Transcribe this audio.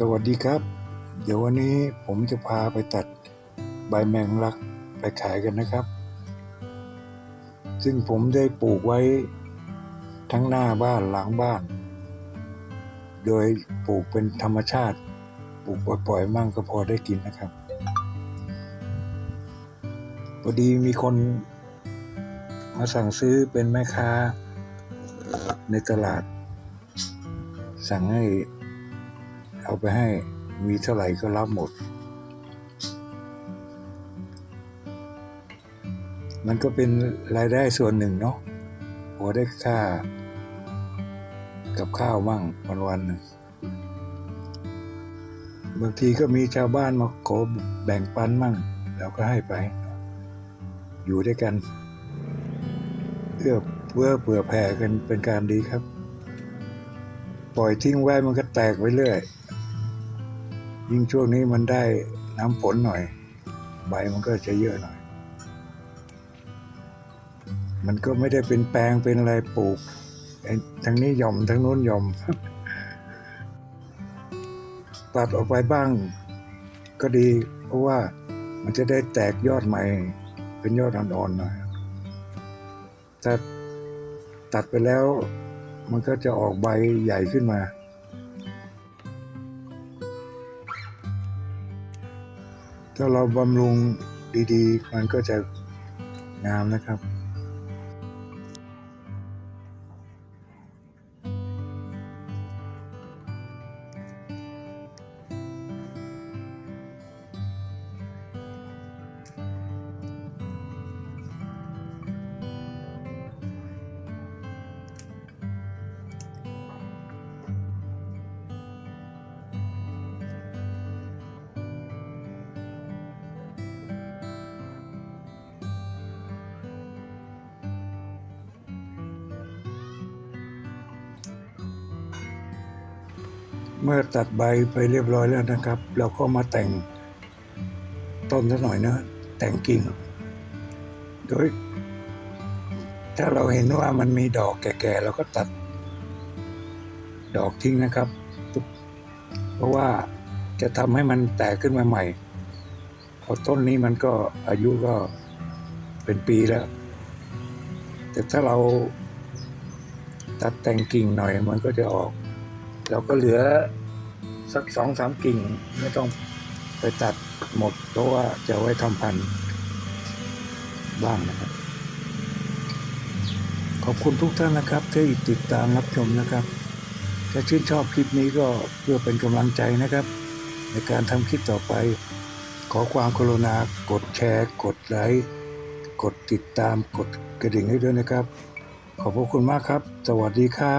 สวัสดีครับ เดี๋ยววันนี้ผมจะพาไปตัดใบแมงลักไปขายกันนะครับ ซึ่งผมได้ปลูกไว้ทั้งหน้าบ้านหลังบ้าน โดยปลูกเป็นธรรมชาติปลูกปล่อยๆมั่งก็พอได้กินนะครับพอดีมีคนมาสั่งซื้อเป็นแม่ค้าในตลาด สั่งให้ เอาไปให้มีเท่าไหร่ก็รับหมด มันก็เป็นรายได้ส่วนหนึ่งเนาะพอได้ค่า กับข้าวมั่งวันวันๆหนึ่งบางทีก็มีชาวบ้านมาขอแบ่งปันมั่งเราก็ให้ไป อยู่ด้วยกันเพื่อเพื่อเผื่อแผ่กันเป็นการดีครับ ปล่อยทิ้งไว้มันก็แตกไปเรื่อย ยิ่งช่วงนี้มันได้น้ำฝนหน่อย ใบมันก็จะเยอะหน่อย มันก็ไม่ได้เป็นแปลงเป็นอะไรปลูกไอ้งนี้ย่อมทางนู้นย่อมตัดออกไปบ้าง ก็ดี เพราะว่ามันจะได้แตกยอดใหม่ เป็นยอดอ่อนๆหน่อยถ้าตัดไปแล้ว มันก็จะออกใบใหญ่ขึ้นมา ถ้าเราบำรุงดีๆ มันก็จะงามนะครับ เมื่อตัดใบไปเรียบร้อยแล้วนะครับ เราก็มาแต่งต้นซะหน่อยนะ แต่งกิ่ง โดย ถ้าเราเห็นว่ามันมีดอกแก่ๆเราก็ตัด ดอกทิ้งนะครับ เพราะว่าจะทำให้มันแตกขึ้นมาใหม่พราะต้นนี้มันก็อายุก็เป็นปีแล้ว แต่ถ้าเราตัดแต่งกิ่งหน่อยมันก็จะออก เราก็เหลือสักสองสามกิ่งไม่ต้องไปตัดหมดเพราะว่าจะไว้ทำพันธุ์บ้างนะครับ ขอบคุณทุกท่านนะครับที่ติดตามรับชมนะครับ ถ้าชื่นชอบคลิปนี้ก็เพื่อเป็นกำลังใจนะครับ ในการทำคลิปต่อไป ขอความกรุณากดแชร์ กดไลค์กดติดตามกดกระดิ่งให้ด้วยนะครับ ขอบพระคุณมากครับ สวัสดีครับ